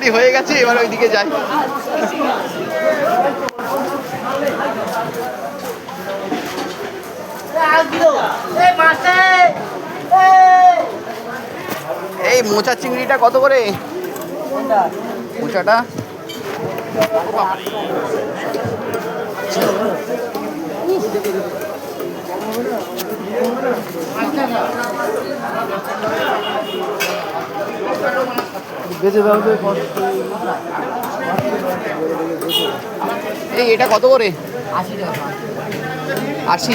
ঘোরাঘুরি হয়ে গেছে এবার ওইদিকে যাই। এই মোচা চিংড়িটা কত করে? মোচাটা? বেঁচে এই এটা কত করে? আশি।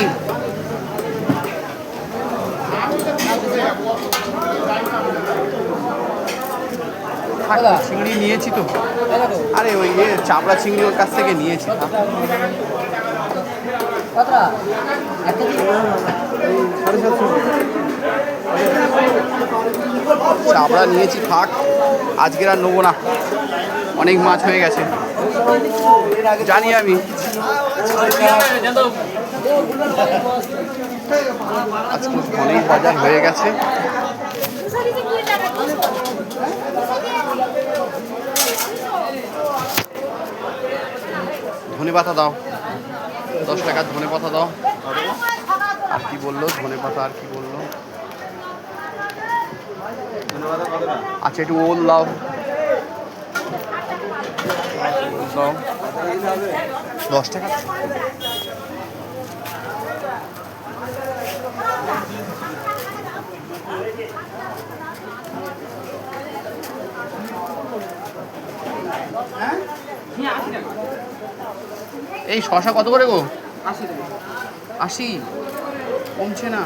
থাক, চিংড়ি নিয়েছি তো। আরে ওই ইয়ে চাপড়া চিংড়ি ওর কাছ থেকে নিয়েছি। সাড়ে সাতশো। চাপড়া নিয়েছি থাক আজকের আর নেব না। অনেক মাছ হয়ে গেছে। জানি আমি। আজকে অনেক বাজার হয়ে গেছে। ধনে পাতা দাও। দশ টাকার ধনে পাতা দাও। আর কি বলল? ধনে পাতা আর কি বলল? আচ্ছা একটু ওল দাও। দশ টাকা। এই শশা কত করে গো? আশি। কমছে না।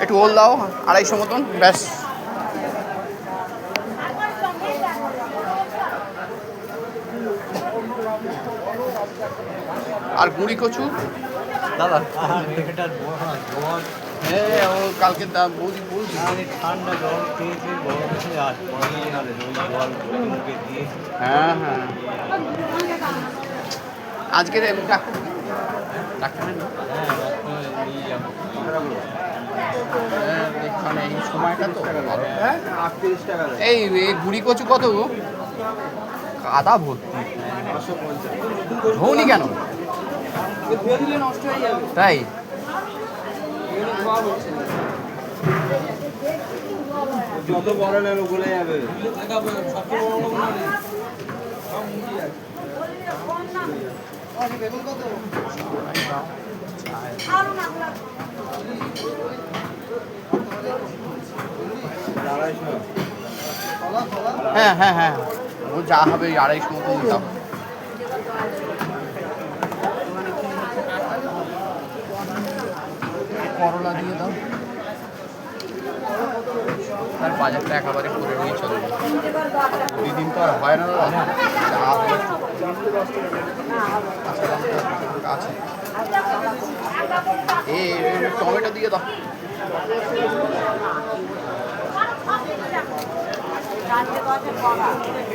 একটু ওল দাও, আড়াইশো মতন, ব্যাস। আর গুঁড়ি কচু? দাদা। হ্যাঁ বৌদি ঠান্ডা জল হ্যাঁ হ্যাঁ। আজকে রে- ডাক্তার ডাক্তার হ্যাঁ, এখানে এই সময়টা তো। হ্যাঁ এই এই গুড়ি কচু কত কাদা ভর্তি। ধৌনি কেন? তাই? যত বড় নেবে গলে যাবে। হ্যাঁ হ্যাঁ হ্যাঁ। ও যা হবে আড়াইশো মতো দিতাম করলা দিয়ে দাও। তার বাজারটা একেবারে করে নিয়ে চলে দুই দিন তো আর হয় না দাদা। আচ্ছা, আছে। এ, টমেটো দিয়ে দাও। 你多少钱花的？